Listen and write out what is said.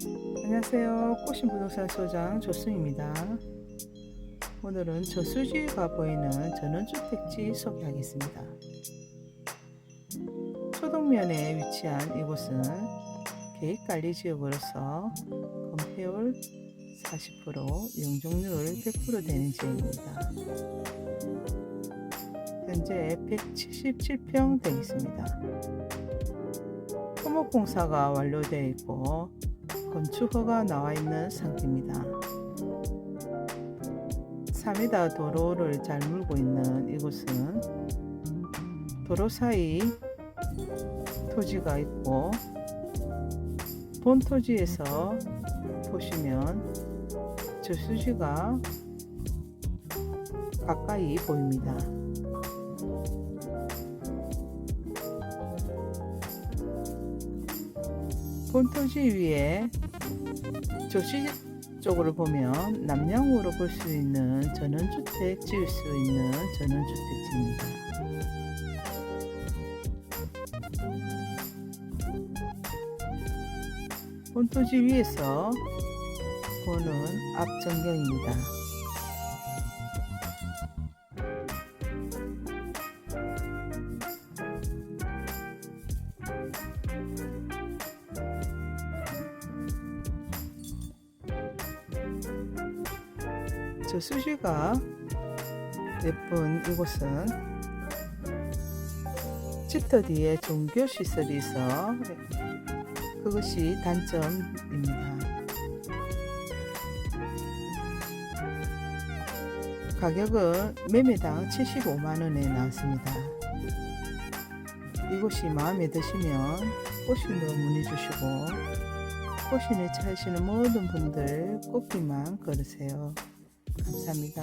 안녕하세요. 꽃신 부동산 소장 조승입니다. 오늘은 저수지가 보이는 전원주택지 소개하겠습니다. 초동면에 위치한 이곳은 계획관리지역으로서 건폐율 40%, 용적률 100% 되는 지역입니다. 현재 177평 되겠습니다. 토목공사가 완료되어 있고 건축허가 나와 있는 상태입니다. 3m 도로를 잘 물고 있는 이곳은 도로 사이 토지가 있고 본 토지에서 보시면 저수지가 가까이 보입니다. 본토지 위에 조시 쪽으로 보면 남향으로 볼 수 있는 전원주택 지을 수 있는 전원주택지입니다. 본토지 위에서 보는 앞전경입니다. 저 수지가 예쁜 이곳은 집터 뒤에 종교 시설이 있어 그것이 단점입니다. 가격은 매매당 75만 원에 나왔습니다. 이곳이 마음에 드시면 꽃신도 문의 주시고 꽃신을 찾으시는 모든 분들 꽃길만 걸으세요. 감사합니다.